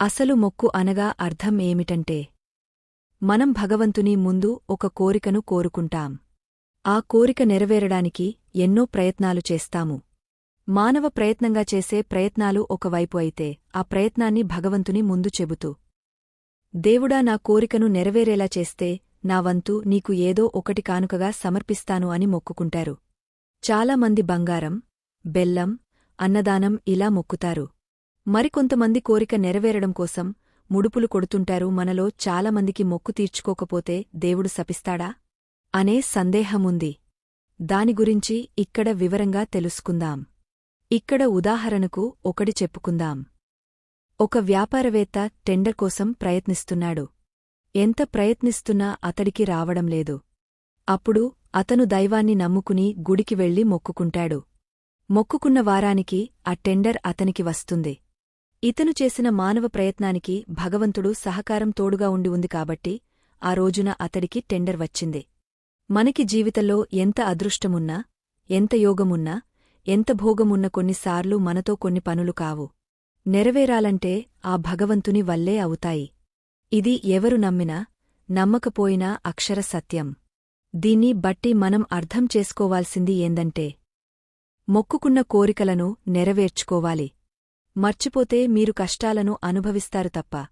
అసలు మొక్కు అనగా అర్థం ఏమిటంటే మనం భగవంతుని ముందు ఒక కోరికను కోరుకుంటాం. ఆ కోరిక నెరవేరడానికి ఎన్నో ప్రయత్నాలు చేస్తాము. మానవ ప్రయత్నంగా చేసే ప్రయత్నాలు ఒకవైపు అయితే ఆ ప్రయత్నాన్ని భగవంతుని ముందు చెబుతూ దేవుడా నా కోరికను నెరవేరేలా చేస్తే నా వంతు నీకు ఏదో ఒకటి కానుకగా సమర్పిస్తాను అని మొక్కుకుంటారు. చాలామంది బంగారం బెల్లం అన్నదానం ఇలా మొక్కుతారు. మరికొంతమంది కోరిక నెరవేరడం కోసం ముడుపులు కొడుతుంటారు మనలో చాలామందికి మొక్కు తీర్చుకోకపోతే దేవుడు శపిస్తాడా? అనే సందేహముంది. దాని గురించి ఇక్కడ వివరంగా తెలుసుకుందాం. ఇక్కడ ఉదాహరణకు ఒకటి చెప్పుకుందాం. ఒక వ్యాపారవేత్త టెండర్ కోసం ప్రయత్నిస్తున్నాడు. ఎంత ప్రయత్నిస్తున్నా అతడికి రావడం లేదు. అప్పుడు అతను దైవాన్ని నమ్ముకుని గుడికి వెళ్ళి మొక్కుకుంటాడు. మొక్కుకున్న వారానికి ఆ టెండర్ అతనికి వస్తుంది. ఇతను చేసిన మానవ ప్రయత్నానికి భగవంతుడు సహకారం తోడుగా ఉండి ఉంది కాబట్టి ఆ రోజున అతడికి టెండర్ వచ్చింది. మనకి జీవితంలో ఎంత అదృష్టమున్నా ఎంత యోగమున్నా ఎంత భోగమున్న కొన్నిసార్లు మనతో కొన్ని పనులు కావు. నెరవేరాలంటే ఆ భగవంతుని వల్లే అవుతాయి. ఇది ఎవరు నమ్మినా నమ్మకపోయినా అక్షర సత్యం. దీన్ని బట్టి మనం అర్థం చేసుకోవాల్సింది ఏందంటే మొక్కుకున్న కోరికలను నెరవేర్చుకోవాలి. మర్చిపోతే మీరు కష్టాలను అనుభవిస్తారు తప్ప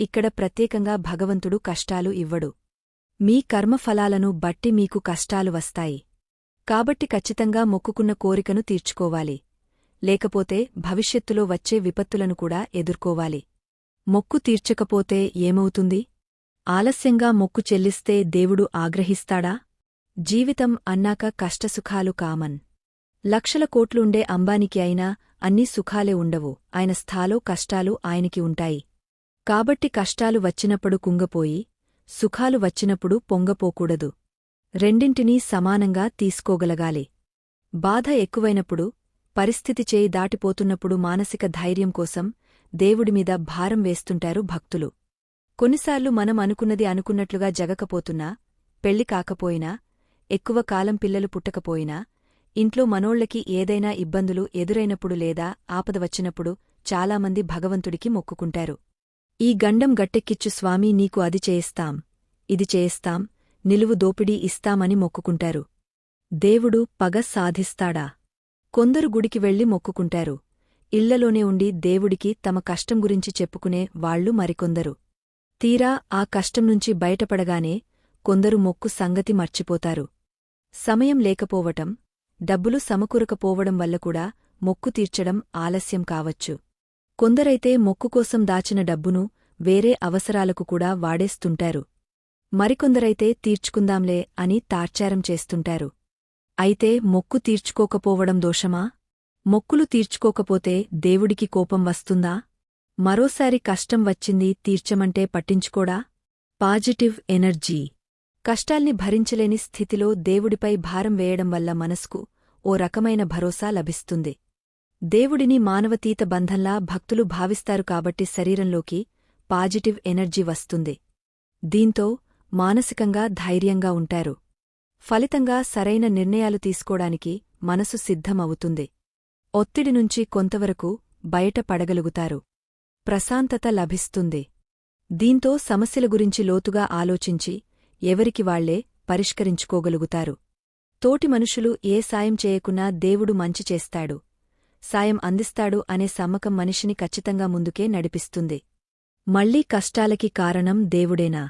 ఇక్కడ ప్రత్యేకంగా భగవంతుడు కష్టాలు ఇవ్వడు. మీ కర్మఫలాలను బట్టి మీకు కష్టాలు వస్తాయి. కాబట్టి ఖచ్చితంగా మొక్కుకున్న కోరికను తీర్చుకోవాలి. లేకపోతే భవిష్యత్తులో వచ్చే విపత్తులను కూడా ఎదుర్కోవాలి. మొక్కు తీర్చకపోతే ఏమవుతుంది? ఆలస్యంగా మొక్కు చెల్లిస్తే దేవుడు ఆగ్రహిస్తాడా? జీవితం అన్నాక కష్టసుఖాలు కామన్. లక్షల కోట్లుండే అంబానికి అయినా అన్నీ సుఖాలే ఉండవు. ఆయన స్థాలో కష్టాలు ఆయనకి ఉంటాయి. కాబట్టి కష్టాలు వచ్చినప్పుడు కుంగపోయి సుఖాలు వచ్చినప్పుడు పొంగపోకూడదు. రెండింటినీ సమానంగా తీసుకోగలగాలి. బాధ ఎక్కువైనప్పుడు పరిస్థితి చేయి దాటిపోతున్నప్పుడు మానసిక ధైర్యం కోసం దేవుడిమీద భారం వేస్తుంటారు భక్తులు. కొన్నిసార్లు మనం అనుకున్నది అనుకున్నట్లుగా జగకపోతున్నా పెళ్ళి కాకపోయినా ఎక్కువ కాలం పిల్లలు పుట్టకపోయినా ఇంట్లో మనోళ్ళకి ఏదైనా ఇబ్బందులు ఎదురైనప్పుడు లేదా ఆపద వచ్చినప్పుడు చాలామంది భగవంతుడికి మొక్కుకుంటారు. ఈ గండం గట్టెక్కిచ్చు స్వామీ నీకు అది చేయిస్తాం ఇది చేయిస్తాం నిలువు దోపిడీ ఇస్తామని మొక్కుకుంటారు. దేవుడు పగ సాధిస్తాడా? కొందరు గుడికి వెళ్ళి మొక్కుకుంటారు. ఇళ్ళలోనే ఉండి దేవుడికి తమ కష్టం గురించి చెప్పుకునే వాళ్ళు మరికొందరు. తీరా ఆ కష్టం నుంచి బయటపడగానే కొందరు మొక్కు సంగతి మర్చిపోతారు. సమయం లేకపోవటం డబ్బులు సమకూరకపోవడం వల్ల కూడా మొక్కు తీర్చడం ఆలస్యం కావచ్చు. కొందరైతే మొక్కుకోసం దాచిన డబ్బును వేరే అవసరాలకు కూడా వాడేస్తుంటారు. మరికొందరైతే తీర్చుకుందాంలే అని తార్చారం చేస్తుంటారు. అయితే మొక్కు తీర్చుకోకపోవడం దోషమా? మొక్కులు తీర్చుకోకపోతే దేవుడికి కోపం వస్తుందా? మరోసారి కష్టం వచ్చింది తీర్చమంటే పట్టించుకోడా? పాజిటివ్ ఎనర్జీ కష్టాల్ని భరించలేని స్థితిలో దేవుడిపై భారం వేయడం వల్ల మనస్కు ఓ రకమైన భరోసా లభిస్తుంది. దేవుడిని మానవతీత బంధంలా భక్తులు భావిస్తారు కాబట్టి శరీరంలోకి పాజిటివ్ ఎనర్జీ వస్తుంది. దీంతో మానసికంగా ధైర్యంగా ఉంటారు. ఫలితంగా సరైన నిర్ణయాలు తీసుకోడానికి మనసు సిద్ధమవుతుంది. ఒత్తిడి నుంచి కొంతవరకు బయట పడగలుగుతారు. ప్రశాంతత లభిస్తుంది. దీంతో సమస్యల గురించి లోతుగా ఆలోచించి ఎవరికి వాళ్ళే పరిష్కరించుకోగలుగుతారు. తోటి మనుషులు ఏ సాయం చేయకున్నా దేవుడు మంచి చేస్తాడు. సాయం అందిస్తాడు అనే సమ్మకం మనిషిని ఖచ్చితంగా ముందుకే నడిపిస్తుంది. మళ్ళీ కష్టాలకి కారణం దేవుడేనా?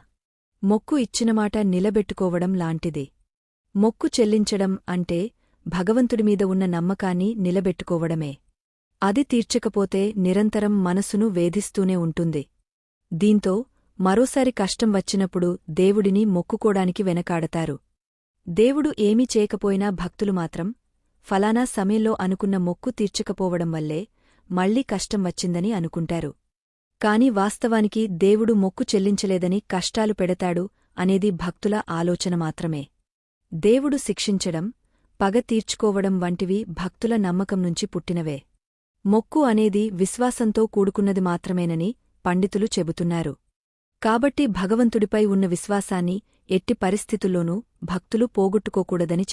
మొక్కు ఇచ్చినమాట నిలబెట్టుకోవడం లాంటిది. మొక్కు చెల్లించడం అంటే భగవంతుడిమీద ఉన్న నమ్మకాన్ని నిలబెట్టుకోవడమే. అది తీర్చకపోతే నిరంతరం మనసును వేధిస్తూనే ఉంటుంది. దీంతో మరోసారి కష్టం వచ్చినప్పుడు దేవుడిని మొక్కుకోడానికి వెనకాడతారు. దేవుడు ఏమీ చేయకపోయినా భక్తులు మాత్రం ఫలానా సమయంలో అనుకున్న మొక్కు తీర్చకపోవడం వల్లే మళ్ళీ కష్టం వచ్చిందని అనుకుంటారు. కాని వాస్తవానికి దేవుడు మొక్కు చెల్లించలేదని కష్టాలు పెడతాడు అనేది భక్తుల ఆలోచన మాత్రమే. దేవుడు శిక్షించడం పగ తీర్చుకోవడం వంటివి భక్తుల నమ్మకం నుంచి పుట్టినవే. మొక్కు అనేది విశ్వాసంతో కూడుకున్నది మాత్రమేనని పండితులు చెబుతున్నారు. కాబట్టి భగవంతుడిపై ఉన్న విశ్వాసాన్ని ఎట్టి పరిస్థితుల్లోనూ భక్తులు పోగొట్టుకోకూడదని